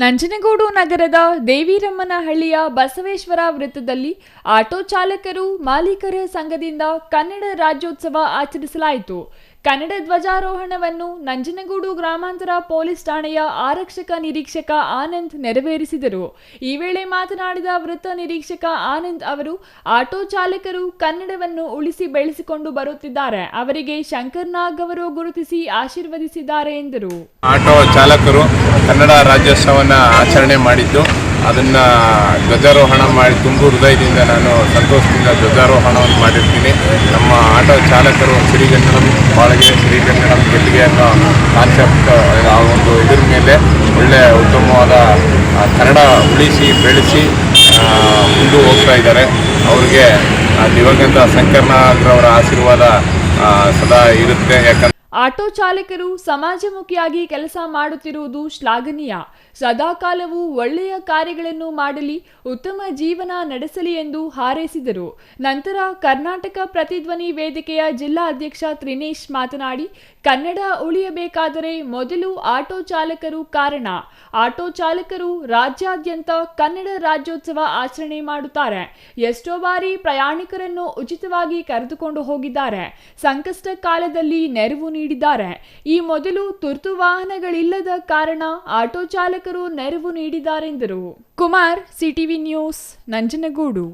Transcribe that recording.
ನಂಜನಗೂಡು ನಗರದ ದೇವಿರಮ್ಮನಹಳ್ಳಿಯ ಬಸವೇಶ್ವರ ವೃತ್ತದಲ್ಲಿ ಆಟೋ ಚಾಲಕರು ಮಾಲೀಕರ ಸಂಘದಿಂದ ಕನ್ನಡ ರಾಜ್ಯೋತ್ಸವ ಆಚರಿಸಲಾಯಿತು. ಕನ್ನಡ ಧ್ವಜಾರೋಹಣವನ್ನು ನಂಜನಗೂಡು ಗ್ರಾಮಾಂತರ ಪೊಲೀಸ್ ಠಾಣೆಯ ಆರಕ್ಷಕ ನಿರೀಕ್ಷಕ ಆನಂದ್ ನೆರವೇರಿಸಿದರು. ಈ ವೇಳೆ ಮಾತನಾಡಿದ ವೃತ್ತ ನಿರೀಕ್ಷಕ ಆನಂದ್ ಅವರು, ಆಟೋ ಚಾಲಕರು ಕನ್ನಡವನ್ನು ಉಳಿಸಿ ಬೆಳೆಸಿಕೊಂಡು ಬರುತ್ತಿದ್ದಾರೆ. ಅವರಿಗೆ ಶಂಕರ್ನಾಗ್ ಅವರು ಗುರುತಿಸಿ ಆಶೀರ್ವದಿಸಿದ್ದಾರೆ ಎಂದರು. ಆಟೋ ಚಾಲಕರು ಕನ್ನಡ ರಾಜ್ಯೋತ್ಸವನ ಆಚರಣೆ ಮಾಡಿದ್ದು, ಅದನ್ನು ಧ್ವಜಾರೋಹಣ ಮಾಡಿ ತುಂಬು ಹೃದಯದಿಂದ ನಾನು ಸಂತೋಷದಿಂದ ಧ್ವಜಾರೋಹಣವನ್ನು ಮಾಡಿರ್ತೀನಿ. ಆಟೋ ಚಾಲಕರು ಶ್ರೀಗಂಧನ ಬಾಳಿಗೆ ಶ್ರೀಗಂಧನ ಗೆಲ್ಲಿಗೆ ಅನ್ನೋ ಕಾನ್ಸೆಪ್ಟ್ ಆ ಒಂದು ಇದ್ರ ಮೇಲೆ ಒಳ್ಳೆಯ ಉತ್ತಮವಾದ ಕನ್ನಡ ಉಳಿಸಿ, ಬೆಳೆಸಿ ಮುಂದೆ ಹೋಗ್ತಾ ಇದ್ದಾರೆ. ಅವ್ರಿಗೆ ದಿವಂಗತ ಶಂಕರ್ನಾಗ್ರವರ ಆಶೀರ್ವಾದ ಸದಾ ಇರುತ್ತೆ. ಯಾಕಂದ್ರೆ ಆಟೋ ಚಾಲಕರು ಸಮಾಜಮುಖಿಯಾಗಿ ಕೆಲಸ ಮಾಡುತ್ತಿರುವುದು ಶ್ಲಾಘನೀಯ. ಸದಾಕಾಲವೂ ಒಳ್ಳೆಯ ಕಾರ್ಯಗಳನ್ನು ಮಾಡಲಿ, ಉತ್ತಮ ಜೀವನ ನಡೆಸಲಿ ಎಂದು ಹಾರೈಸಿದರು. ನಂತರ ಕರ್ನಾಟಕ ಪ್ರತಿಧ್ವನಿ ವೇದಿಕೆಯ ಜಿಲ್ಲಾ ಅಧ್ಯಕ್ಷ ತ್ರಿನೇಶ್ ಮಾತನಾಡಿ, ಕನ್ನಡ ಉಳಿಯಬೇಕಾದರೆ ಮೊದಲು ಆಟೋ ಚಾಲಕರು ಕಾರಣ. ಆಟೋ ಚಾಲಕರು ರಾಜ್ಯಾದ್ಯಂತ ಕನ್ನಡ ರಾಜ್ಯೋತ್ಸವ ಆಚರಣೆ ಮಾಡುತ್ತಾರೆ. ಎಷ್ಟೋ ಬಾರಿ ಪ್ರಯಾಣಿಕರನ್ನು ಉಚಿತವಾಗಿ ಕರೆದುಕೊಂಡು ಹೋಗಿದ್ದಾರೆ. ಸಂಕಷ್ಟ ಕಾಲದಲ್ಲಿ ನೆರವು ನೀಡಿದ್ದಾರೆ. ಈ ಮೊದಲು ತುರ್ತು ವಾಹನಗಳಿಲ್ಲದ ಕಾರಣ ಆಟೋ ಚಾಲಕರು ನೆರವು ನೀಡಿದ್ದಾರೆಂದರು. Kumar CTV news Nanjangud.